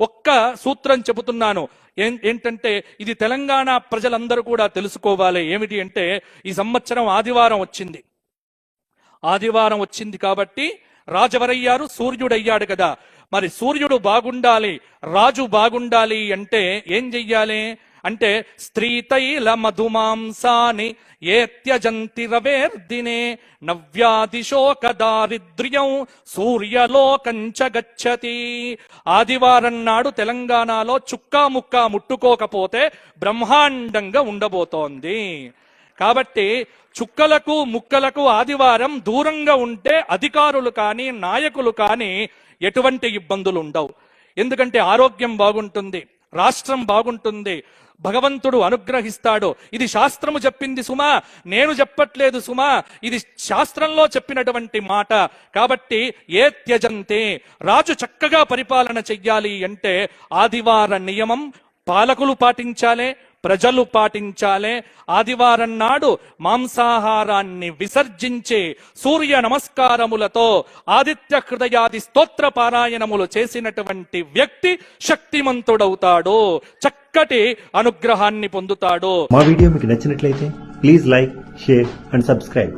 ఒక్క సూత్రం చెబుతున్నాను. ఏం- ఏంటంటే ఇది తెలంగాణ ప్రజలందరూ కూడా తెలుసుకోవాలి. ఏమిటి అంటే ఈ సంవత్సరం ఆదివారం వచ్చింది. ఆదివారం వచ్చింది కాబట్టి రాజవరయ్యారు సూర్యుడయ్యాడు కదా. మరి సూర్యుడు బాగుండాలి రాజు బాగుండాలి అంటే ఏం చెయ్యాలి? అంటే స్త్రీతైల మధుమాంసాని ఏ త్యజంతి రవేర్దినే నవ్యాదిశోక దారిద్ర్యం సూర్యలోకంచ గచ్చతి. ఆదివారం నాడు తెలంగాణలో చుక్కా ముక్కా ముట్టుకోకపోతే బ్రహ్మాండంగా ఉండబోతోంది. కాబట్టి చుక్కలకు ముక్కలకు ఆదివారం దూరంగా ఉంటే అధికారులు కానీ నాయకులు కానీ ఎటువంటి ఇబ్బందులు ఉండవు ఎందుకంటే ఆరోగ్యం బాగుంటుంది. రాష్ట్రం బాగుంటుంది. భగవంతుడు అనుగ్రహిస్తాడు. ఇది శాస్త్రము చెప్పింది సుమా. నేను చెప్పట్లేదు సుమా. ఇది శాస్త్రంలో చెప్పినటువంటి మాట. కాబట్టి ఏ త్యజంతే రాజు చక్కగా పరిపాలన చెయ్యాలి అంటే ఆదివార నియమం పాలకులు పాటించాలే ప్రజలు పాటించాలే. ఆదివారం నాడు మాంసాహారాన్ని విసర్జించి సూర్య నమస్కారములతో ఆదిత్య హృదయాది స్తోత్ర పారాయణములు చేసినటువంటి వ్యక్తి శక్తిమంతుడవుతాడు. చక్కటి అనుగ్రహాన్ని పొందుతాడు. మా వీడియో మీకు నచ్చినట్లయితే please like share and subscribe.